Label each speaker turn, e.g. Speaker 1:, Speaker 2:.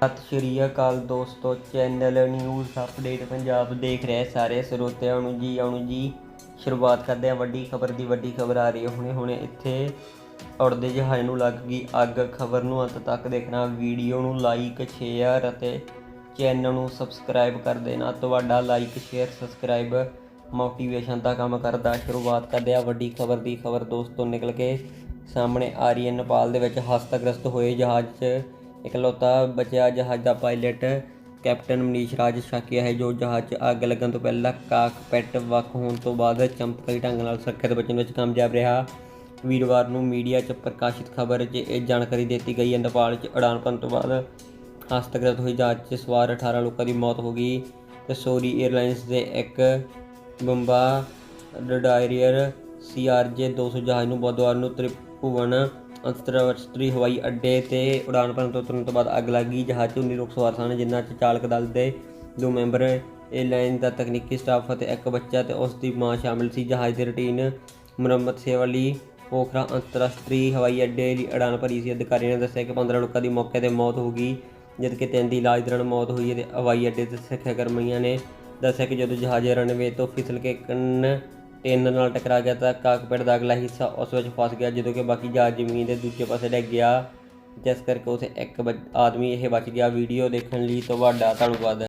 Speaker 1: ਸਤਿ ਸ਼੍ਰੀ ਅਕਾਲ ਦੋਸਤੋ, channel news update Punjab ਦੇਖ ਰਹੇ ਸਾਰੇ ਸਰੋਤਿਆਂ ਨੂੰ ਜੀ, ਆਉਣ ਜੀ। ਸ਼ੁਰੂਆਤ ਕਰਦੇ ਹਾਂ, ਵੱਡੀ ਖਬਰ ਦੀ, ਵੱਡੀ ਖਬਰ ਆ ਰਹੀ ਹੈ। ਹੁਣੇ ਹੁਣੇ ਇੱਥੇ ਉੜਦੇ ਜਹਾਜ਼ ਨੂੰ ਲੱਗ ਗਈ ਅੱਗ। ਖਬਰ ਨੂੰ ਅੰਤ ਤੱਕ ਦੇਖਣਾ, ਵੀਡੀਓ ਨੂੰ ਲਾਈਕ ਸ਼ੇਅਰ ਅਤੇ ਚੈਨਲ ਨੂੰ ਸਬਸਕ੍ਰਾਈਬ ਕਰ ਦੇਣਾ। ਤੁਹਾਡਾ ਲਾਈਕ ਸ਼ੇਅਰ ਸਬਸਕ੍ਰਾਈਬ ਮੋਟੀਵੇਸ਼ਨ ਦਾ ਕੰਮ ਕਰਦਾ। ਸ਼ੁਰੂਆਤ ਕਰਦੇ ਆ ਵੱਡੀ ਖਬਰ ਦੀ। ਖਬਰ ਦੋਸਤੋ ਨਿਕਲ ਕੇ ਸਾਹਮਣੇ ਆ ਰਹੀ ਹੈ। ਨੇਪਾਲ ਦੇ ਵਿੱਚ ਹਸਤਗ੍ਰਸਤ ਹੋਏ ਜਹਾਜ਼ 'ਚ ਇਕਲੌਤਾ ਬਚਿਆ ਜਹਾਜ਼ ਦਾ ਪਾਇਲਟ ਕੈਪਟਨ ਮਨੀਸ਼ ਰਾਜ ਸ਼ਾਕੀਆ ਹੈ ਜੋ ਜਹਾਜ਼ 'ਚ ਅੱਗ ਲੱਗਣ ਤੋਂ ਪਹਿਲਾਂ ਕਾਕਪਿਟ ਵੱਖ ਹੋਣ ਤੋਂ ਬਾਅਦ ਚਮਤਕਾਰੀ ਢੰਗ ਨਾਲ ਸੁਰੱਖਿਅਤ ਬਚਣ ਵਿੱਚ ਕਾਮਯਾਬ ਰਿਹਾ। ਵੀਰਵਾਰ ਨੂੰ ਮੀਡੀਆ 'ਚ ਪ੍ਰਕਾਸ਼ਿਤ ਖਬਰ 'ਚ ਇਹ ਜਾਣਕਾਰੀ ਦਿੱਤੀ ਗਈ। ਹੈ ਨੇਪਾਲ 'ਚ ਉਡਾਨ ਭਰਨ ਤੋਂ ਬਾਅਦ ਹਸਤਗਤ ਹੋਈ ਜਹਾਜ਼ 'ਚ ਸਵਾਰ 18 ਲੋਕਾਂ ਦੀ ਮੌਤ ਹੋ ਗਈ ਤੇ ਸੋਰੀ 에ਅਰਲਾਈਨਸ ਦੇ ਇੱਕ ਬੰਬਾ ਡਾਇਰੀਅਰ ਸੀਆਰਜੇ 200 ਜਹਾਜ਼ ਨੂੰ ਬੁੱਧਵਾਰ ਨੂੰ ਤ੍ਰਿਭੁਵਨ ਅੰਤਰਰਾਸ਼ਟਰੀ ਹਵਾਈ ਅੱਡੇ ਤੇ ਉਡਾਨ ਭਰਨ ਤੋਂ ਤੁਰੰਤ ਬਾਅਦ ਅੱਗ ਲੱਗ ਗਈ। ਜਹਾਜ਼ 'ਚ 19 ਲੋਕ ਸਵਾਰ ਸਨ, ਜਿਨ੍ਹਾਂ 'ਚ ਚਾਲਕ ਦਲ ਦੇ ਦੋ ਮੈਂਬਰ, ਏਅਰਲਾਈਨ ਦਾ ਤਕਨੀਕੀ ਸਟਾਫ ਅਤੇ ਇੱਕ ਬੱਚਾ ਤੇ ਉਸ ਦੀ ਮਾਂ ਸ਼ਾਮਿਲ ਸੀ। ਜਹਾਜ਼ ਦੀ ਰੁਟੀਨ ਮੁਰੰਮਤ ਸੇਵਾ ਲਈ ਪੋਖਰਾ ਅੰਤਰਰਾਸ਼ਟਰੀ ਹਵਾਈ ਅੱਡੇ ਲਈ ਉਡਾਨ ਭਰੀ ਸੀ। ਅਧਿਕਾਰੀਆਂ ਨੇ ਦੱਸਿਆ ਕਿ 15 ਲੋਕਾਂ ਦੀ ਮੌਕੇ ਤੇ ਮੌਤ ਹੋ ਗਈ, ਜਦਕਿ ਤਿੰਨ ਦੀ ਇਲਾਜ ਦੌਰਾਨ ਮੌਤ ਹੋਈ ਅਤੇ ਹਵਾਈ ਅੱਡੇ ਤੇ ਸੁਰੱਖਿਆ ਕਰਮੀਆਂ ਨੇ ਦੱਸਿਆ ਕਿ ਜਦੋਂ ਜਹਾਜ਼ ਰਨਵੇ ਤੋਂ ਫਿਸਲ ਕੇ ਕੰਨ ਟੇਨਰ ਨਾਲ ਟਕਰਾ ਗਿਆ ਤਾਂ ਕਾਕਪਿਟ ਦਾ ਅਗਲਾ ਹਿੱਸਾ ਉਸ ਵਿੱਚ ਫਸ ਗਿਆ, ਜਦੋਂ ਕਿ ਬਾਕੀ ਜਹਾਜ਼ ਜ਼ਮੀਨ ਦੇ ਦੂਜੇ ਪਾਸੇ ਡਿੱਗ ਗਿਆ। ਜਿਸ ਕਰਕੇ ਉਥੇ ਇੱਕ ਬ- ਆਦਮੀ ਇਹ ਬਚ ਗਿਆ। ਵੀਡੀਓ ਦੇਖਣ ਲਈ ਤੁਹਾਡਾ ਧੰਨਵਾਦ।